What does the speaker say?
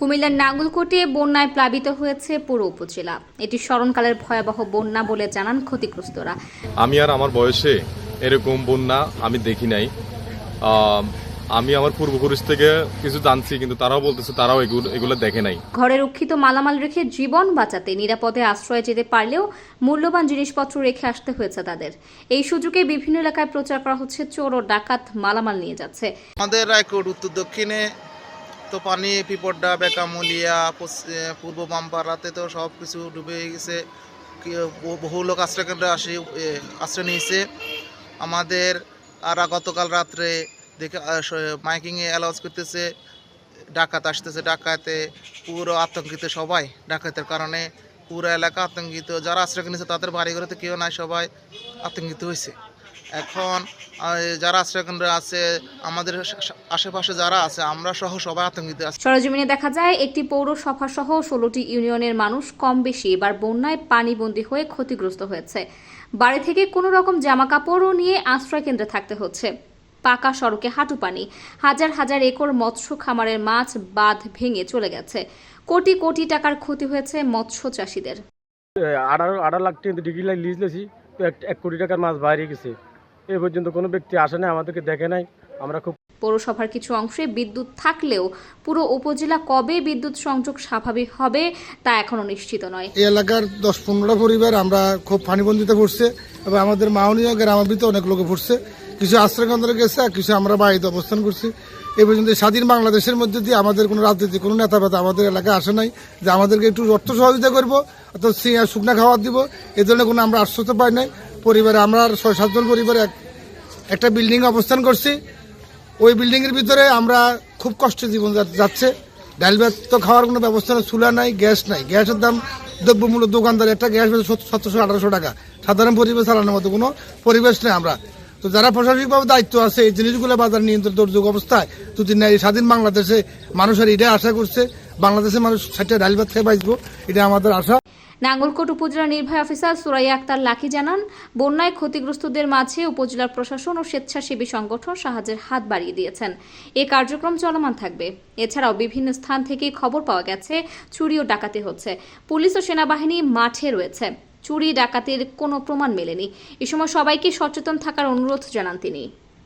কুমিল্লার নাঙ্গলকোটে বন্যায় প্লাবিত হয়েছে পুরো উপজেলা। এটি স্মরণকালের ভয়াবহ বন্যা বলে জানান ক্ষতিগ্রস্তরা। আমি আর আমার বয়সে এরকম বন্যা আমি দেখি নাই। আমি আমার পূর্বপুরুষ থেকে কিছু জানছি কিন্তু তারাও বলতেছে তারাও এগুলো এগুলো দেখে নাই। ঘরে রক্ষিত মালামাল রেখে জীবন বাঁচাতে নিরাপদে আশ্রয় যেতে পারলেও মূল্যবান জিনিসপত্র রেখে আসতে হয়েছে তাদের। এই সুযোগে বিভিন্ন এলাকায় প্রচার করা হচ্ছে চোর ও ডাকাত মালামাল নিয়ে যাচ্ছে। আমাদের রায়কোট উত্তর দক্ষিণে তো পানি, পিপড্ডা, বেকামুলিয়া পূর্ব বাম্পারাতে তো সব কিছু ডুবে গেছে। বহু- লোক আশ্রয়কেন্দ্রে আসি আশ্রয় নিয়েছে। আমাদের আর গতকাল রাত্রে দেখে মাইকিংয়ে অ্যালাউন্স করতেছে, ডাকাত আসতেছে। ডাকাতে পুরো আতঙ্কিত সবাই, ডাকাতের কারণে পুরো এলাকা আতঙ্কিত। যারা আশ্রয় কিনেছে তাদের বাড়িঘরেতে কেউ নাই, সবাই আতঙ্কিত হয়েছে। এখন যারা আশ্রয়কেন্দ্রে আছে আমাদের আশেপাশে যারা আছে আমরা সহ সবাই আতঙ্কিত আছি। সরজমিনে দেখা যায় একটি পৌরসভা সহ ষোলোটি ইউনিয়নের মানুষ কম বেশি এবার বন্যায় পানিবন্দী হয়ে ক্ষতিগ্রস্ত হয়েছে। বাড়ি থেকে কোনো রকম জামা কাপড়ও নিয়ে আশ্রয় কেন্দ্রে থাকতে হচ্ছে। পাকা সড়কে হাঁটু পানি হাজার হাজার একর মৎস্য খামারের মাছ বাঁধ ভেঙে চলে গেছে। কোটি কোটি টাকার ক্ষতি হয়েছে মৎস্য চাষিদের। আঠারো আঠারো লাখ টাকা ডিগ্রি লাইন লিজ লেছি এক কোটি টাকার মাছ বাইরে গেছে। এ পর্যন্ত কোনো ব্যক্তি আসে নাই আমাদেরকে দেখে নাই। আমরা খুব পৌরসভার কিছু অংশে বিদ্যুৎ থাকলেও পুরো উপজেলা কবে বিদ্যুৎ সংযোগ স্বাভাবিক হবে তা এখনও নিশ্চিত নয়। এই এলাকার দশ পনেরোটা পরিবার আমরা খুব পানিবন্দিতে পড়ছে এবং আমাদের মাউনীয় গ্রামের ভিতরে অনেক লোকে পড়ছে কিছু আশ্রয়কেন্দ্রে গেছে আর কিছু আমরা বাড়িতে অবস্থান করছি। এই পর্যন্ত স্বাধীন বাংলাদেশের মধ্যে দিয়ে আমাদের কোনো রাজনীতি কোনো নেতা পেতা আমাদের এলাকায় আসে নাই। যে আমাদেরকে একটু অর্থ সহযোগিতা করব অর্থাৎ সিয়া শুকনা খাবার দিব এই ধরনের কোনো আমরা আশ্বস্ত পাই নাই। পরিবারে, আমরা ছয়, সাতজন পরিবারে এক- একটা বিল্ডিং অবস্থান করছি। ওই বিল্ডিং এর ভিতরে আমরা খুব কষ্টে জীবন যাচ্ছে। ডাল ভাত তো খাওয়ার কোনো ব্যবস্থা নেই, চুলা নাই, গ্যাস নাই। গ্যাসের দাম দ্রব্যমূল্য দোকানদার একটা গ্যাস সতেরোশো, আঠারোশো টাকা। সাধারণ পরিবেশ চালানোর মতো কোনো পরিবেশ নেই আমরা। তো যারা প্রশাসনিকভাবে দায়িত্ব আছে, এই জিনিসগুলো বাজার নিয়ন্ত্রণ দুর্যোগ অবস্থায় যদি না এই স্বাধীন বাংলাদেশে মানুষের এটা আশা করছে বাংলাদেশের মানুষ ষাটটা ডাল ভাত খেয়ে বাঁচবো, এটা আমাদের আশা। নাঙ্গলকোট উপজেলা নির্বাহী অফিসার সুরাইয়া আক্তার লাকি জানান, বন্যায় ক্ষতিগ্রস্তদের মাঝে উপজেলার প্রশাসন ও স্বেচ্ছাসেবী সংগঠন সাহায্যের হাত বাড়িয়ে দিয়েছেন। এ কার্যক্রম চলমান থাকবে। এছাড়াও বিভিন্ন স্থান থেকে খবর পাওয়া গেছে, চুরি ও ডাকাতি হচ্ছে। পুলিশ ও সেনাবাহিনী মাঠে রয়েছে। চুরি, ডাকাতির কোনো প্রমাণ মেলেনি। এ সময় সবাইকে সচেতন থাকার অনুরোধ জানান তিনি।